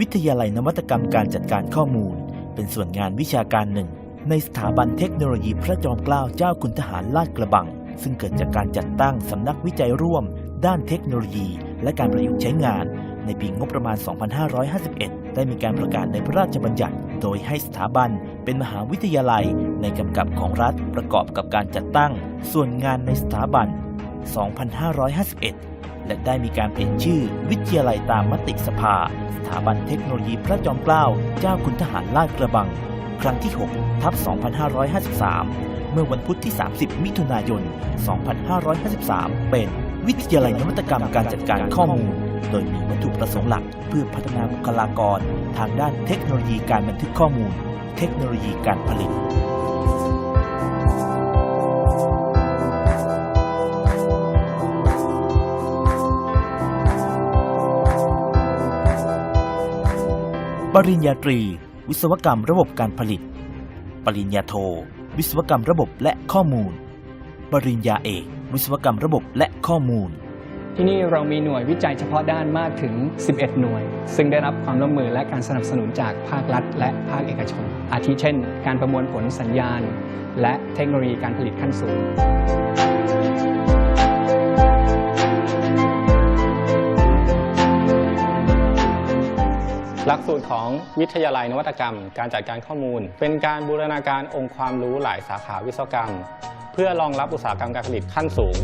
วิทยาลัยนวัตกรรมการจัดการข้อมูล เป็นส่วนงานวิชาการหนึ่ง ในสถาบันเทคโนโลยีพระจอมเกล้าเจ้าคุณทหารลาดกระบัง ซึ่งเกิดจากการจัดตั้งสำนักวิจัยร่วม ด้านเทคโนโลยี และการประยุกต์ใช้งาน ในปีงบประมาณ 2551 ได้มีการประกาศในพระราชบัญญัติ โดยให้สถาบันเป็นมหาวิทยาลัยในกำกับของรัฐประกอบกับการจัดตั้ง ส่วนงานในสถาบัน 2551 และได้มีการเปลี่ยนชื่อ วิทยาลัยตามมติสภา สถาบันเทคโนโลยีพระจอมเกล้าเจ้าคุณทหารลาดกระบัง ครั้งที่ 6 ทับ 2553 เมื่อวันพุธที่ 30 มิถุนายน 2553 เป็นวิทยาลัยนวัตกรรมการจัดการข้อมูล โดยมีวัตถุประสงค์หลัก เพื่อพัฒนาบุคลากร ทางด้านเทคโนโลยีการบันทึกข้อมูล เทคโนโลยีการผลิต ริญญาตรี วิศวกรรมระบบการผลิต ปริญญาโท วิศวกรรมระบบและข้อมูล ปริญญาเอก วิศวกรรมระบบและข้อมูล ที่นี่เรามีหน่วยวิจัยเฉพาะด้านมากถึง 11 หน่วย ซึ่งได้รับความร่วมมือและการสนับสนุนจากภาครัฐ และภาคเอกชน อาทิเช่น การประมวลผลสัญญาณ และเทคโนโลยีการผลิตขั้นสูง หลักสูตรของวิทยาลัยนวัตกรรม การจัดการข้อมูล เป็นการบูรณาการองค์ความรู้หลายสาขาวิศวกรรม เพื่อรองรับอุตสาหกรรมการผลิตขั้นสูง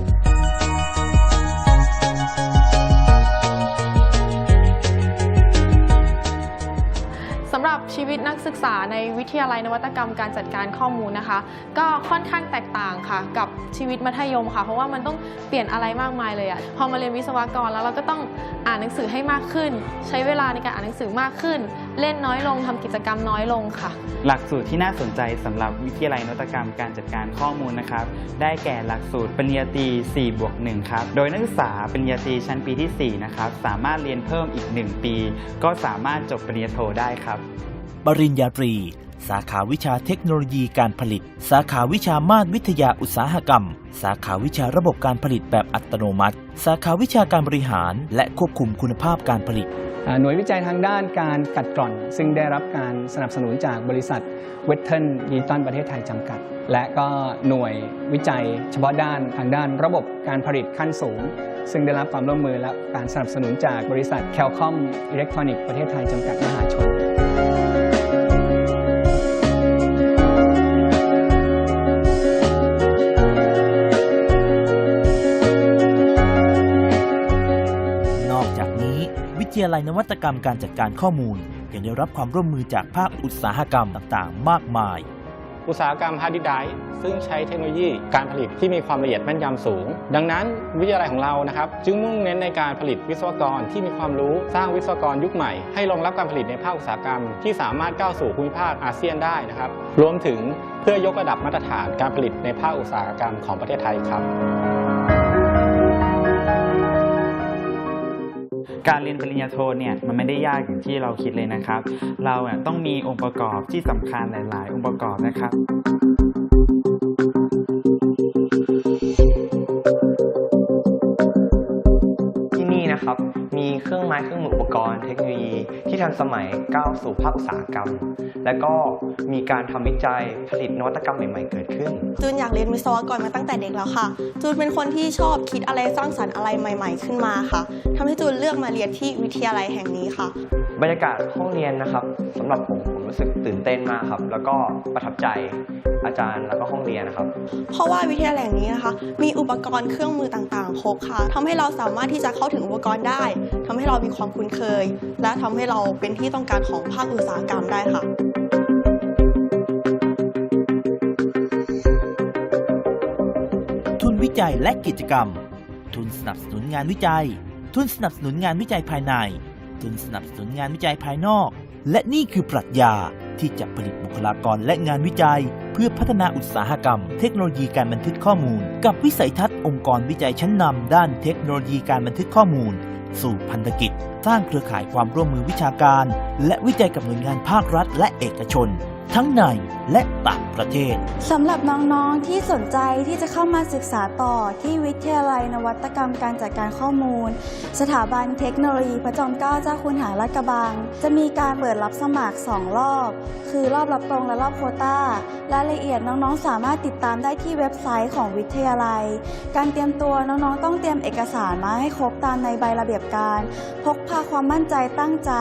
ชีวิตนักศึกษาในวิทยาลัยนวัตกรรมการจัดการข้อมูลนะคะ ก็ค่อนข้างแตกต่างค่ะ กับชีวิตมัธยมค่ะ เพราะว่ามันต้องเปลี่ยนอะไรมากมายเลยอะพอมาเรียนวิศวกรแล้วเราก็ต้องอ่านหนังสือให้มากขึ้น ใช้เวลาในการอ่านหนังสือมากขึ้น เล่นน้อยลงทำกิจกรรมน้อยลงค่ะ หลักสูตรที่น่าสนใจสำหรับวิทยาลัยนวัตกรรมการจัดการข้อมูลนะครับได้แก่หลักสูตรปริญญาตรี4บวก1ครับโดยนักศึกษาปริญญาตรีชั้นปีทีสี่4นะครับสามารถเรียนเพิ่มอีก 1 ปี ก็สามารถจบปริญญาโทได้ครับ ปริญญาตรี สาขาวิชาเทคโนโลยีการผลิต สาขาวิชามาตรวิทยาอุตสาหกรรม สาขาวิชาระบบการผลิตแบบอัตโนมัติ สาขาวิชาการบริหาร และควบคุมคุณภาพการผลิตหน่วยวิจัยทางด้านการกัดกร่อน ซึ่งได้รับการสนับสนุนจากบริษัทเวทเทิลดิจิตอลประเทศไทยจำกัด และก็หน่วยวิจัยเฉพาะด้านทางด้านระบบการผลิตขั้นสูง ซึ่งได้รับความร่วมมือและการสนับสนุนจากบริษัทแคลคอมอิเล็กทรอนิกส์ประเทศไทยจำกัดมหาชน จากนี้วิทยาลัยนวัตกรรมการจัดการข้อมูล ยังได้รับความร่วมมือจากภาคอุตสาหกรรมต่างๆ มากมาย อุตสาหกรรมฮาร์ดดิสก์ไดซึ่งใช้เทคโนโลยีการผลิตที่มีความละเอียดแม่นยำสูง ดังนั้นวิทยาลัยของเรานะครับ จึงมุ่งเน้นในการผลิตวิศวกรที่มีความรู้สร้างวิศวกรยุคใหม่ ให้รองรับการผลิตในภาคอุตสาหกรรมที่สามารถก้าวสู่ภูมิภาคอาเซียนได้นะครับรวมถึงเพื่อยกระดับมาตรฐานการผลิตในภาคอุตสาหกรรมของประเทศไทยครับ การเรียนปริญญาโทเนี่ยมันไม่ได้ยากอย่างที่เราคิดเลยนะครับ เราเนี่ยต้องมีองค์ประกอบที่สำคัญหลาย ๆ องค์ประกอบนะครับที่นี่นะครับมีเครื่องไม้เครื่องมืออุปกรณ์เทคโนโลยีที่ทันสมัยก้าวสู่ภาคอุตสาหกรรม และก็มีการทำวิจัยผลิตนวัตกรรมใหม่ ๆ เกิดขึ้น จูนอยากเรียนวิศวกรมาตั้งแต่เด็กแล้วค่ะ จูนเป็นคนที่ชอบคิดอะไรสร้างสรรค์อะไรใหม่ ๆ ขึ้นมาค่ะทำให้จูนเลือกมาเรียนที่วิทยาลัยแห่งนี้ค่ะ บรรยากาศห้องเรียนนะครับสำหรับผมผมรู้สึกตื่นเต้นมากครับ แล้วก็ประทับใจอาจารย์แล้วก็ห้องเรียนนะครับ เพราะว่าวิทยาลัยแห่งนี้นะคะ มีอุปกรณ์เครื่องมือต่างๆ ครบค่ะทำให้เราสามารถที่จะเข้าถึงอุปกรณ์ได้ทำให้เรามีความคุ้นเคย และทำให้เราเป็นที่ต้องการของภาคอุตสาหกรรมได้ค่ะ จัยและกิจกรรม ทุนสนับสนุนงานวิจัย ทุนสนับสนุนงานวิจัยภายใน ทุนสนับสนุนงานวิจัยภายนอก และนี่คือปรัชญาที่จะผลิตบุคลากรและงานวิจัย เพื่อพัฒนาอุตสาหกรรม เทคโนโลยีการบันทึกข้อมูล กับวิสัยทัศน์องค์กรวิจัยชั้นนำด้านเทคโนโลยีการบันทึกข้อมูล สู่พันธกิจ สร้างเครือข่ายความร่วมมือวิชาการ และวิจัยกับหน่วยงานภาครัฐ และเอกชน ทั้งในและต่างประเทศสำหรับน้องๆที่สนใจที่จะเข้ามาศึกษาต่อที่วิทยาลัยนวัตกรรมการจัดการข้อมูล สถาบันเทคโนโลยีพระจอมเกล้าเจ้าคุณหาลาดกระบัง จะมีการเปิดรับสมัคร 2 รอบ คือรอบรับตรงและรอบโควตารายละเอียดน้องๆ สามารถติดตามได้ที่เว็บไซต์ของวิทยาลัย การเตรียมตัวน้องๆ ต้องเตรียมเอกสารมาให้ครบตามในใบระเบียบการ พกพาความมั่นใจตั้งใจ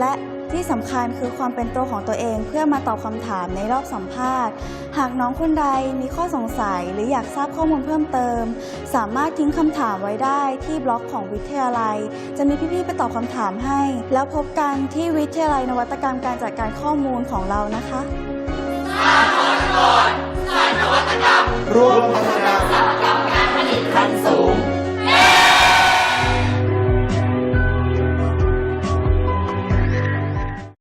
และ ที่สำคัญคือความเป็นตัวของตัวเองเพื่อมาตอบคำถามในรอบสัมภาษณ์ หากน้องคนใดมีข้อสงสัยหรืออยากทราบข้อมูลเพิ่มเติม สามารถทิ้งคำถามไว้ได้ที่บล็อกของวิทยาลัย จะมีพี่ๆไปตอบคำถามให้ แล้วพบกันที่วิทยาลัยนวัตกรรมการจัดการข้อมูลของเรานะคะ